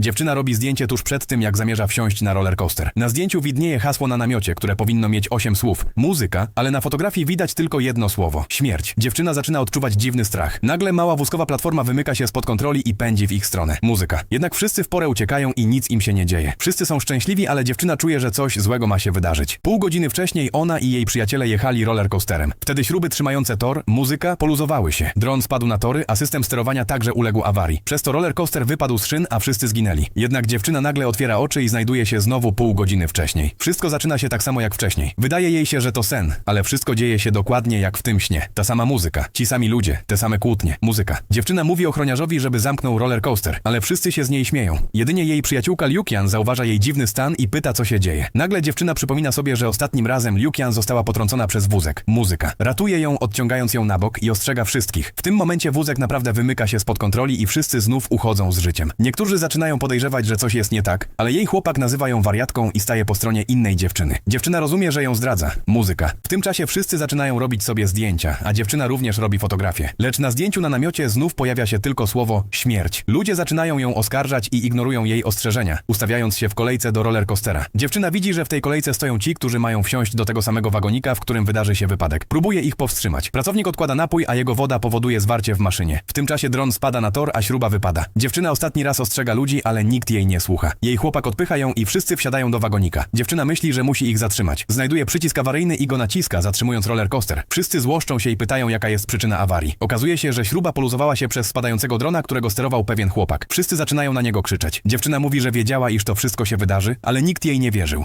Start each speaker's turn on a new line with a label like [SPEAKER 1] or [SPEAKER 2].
[SPEAKER 1] Dziewczyna robi zdjęcie tuż przed tym, jak zamierza wsiąść na rollercoaster. Na zdjęciu widnieje hasło na namiocie, które powinno mieć 8 słów. Muzyka, ale na fotografii widać tylko jedno słowo. Śmierć. Dziewczyna zaczyna odczuwać dziwny strach. Nagle mała wózkowa platforma wymyka się spod kontroli i pędzi w ich stronę. Muzyka. Jednak wszyscy w porę uciekają i nic im się nie dzieje. Wszyscy są szczęśliwi, ale dziewczyna czuje, że coś złego ma się wydarzyć. Pół godziny wcześniej ona i jej przyjaciele jechali rollercoasterem. Wtedy śruby trzymające tor, muzyka poluzowały się. Dron spadł na tory, a system sterowania także uległ awarii. Przez to rollercoaster wypadł z szyn, a wszyscy zginęli. Jednak dziewczyna nagle otwiera oczy i znajduje się znowu pół godziny wcześniej. Wszystko zaczyna się tak samo jak wcześniej. Wydaje jej się, że to sen, ale wszystko dzieje się dokładnie jak w tym śnie. Ta sama muzyka, ci sami ludzie, te same kłótnie, muzyka. Dziewczyna mówi ochroniarzowi, żeby zamknął rollercoaster, ale wszyscy się z niej śmieją. Jedynie jej przyjaciółka Liukian zauważa jej dziwny stan i pyta, co się dzieje. Nagle dziewczyna przypomina sobie, że ostatnim razem Liukian została potrącona przez wózek. Muzyka. Ratuje ją, odciągając ją na bok i ostrzega wszystkich. W tym momencie wózek naprawdę wymyka się spod kontroli i wszyscy znów uchodzą z życiem. Niektórzy zaczynają podejrzewać, że coś jest nie tak, ale jej chłopak nazywa ją wariatką i staje po stronie innej dziewczyny. Dziewczyna rozumie, że ją zdradza. Muzyka. W tym czasie wszyscy zaczynają robić sobie zdjęcia, a dziewczyna również robi fotografie. Lecz na zdjęciu na namiocie znów pojawia się tylko słowo śmierć. Ludzie zaczynają ją oskarżać i ignorują jej ostrzeżenia, ustawiając się w kolejce do rollercoastera. Dziewczyna widzi, że w tej kolejce stoją ci, którzy mają wsiąść do tego samego wagonika, w którym wydarzy się wypadek. Próbuje ich powstrzymać. Pracownik odkłada napój, a jego woda powoduje zwarcie w maszynie. W tym czasie dron spada na tor, a śruba wypada. Dziewczyna ostatni raz ostrzega ludzi, ale nikt jej nie słucha. Jej chłopak odpycha ją i wszyscy wsiadają do wagonika. Dziewczyna myśli, że musi ich zatrzymać. Znajduje przycisk awaryjny i go naciska, zatrzymując rollercoaster. Wszyscy złoszczą się i pytają, jaka jest przyczyna awarii. Okazuje się, że śruba poluzowała się przez spadającego drona, którego sterował pewien chłopak. Wszyscy zaczynają na niego krzyczeć. Dziewczyna mówi, że wiedziała, iż to wszystko się wydarzy, ale nikt jej nie wierzył.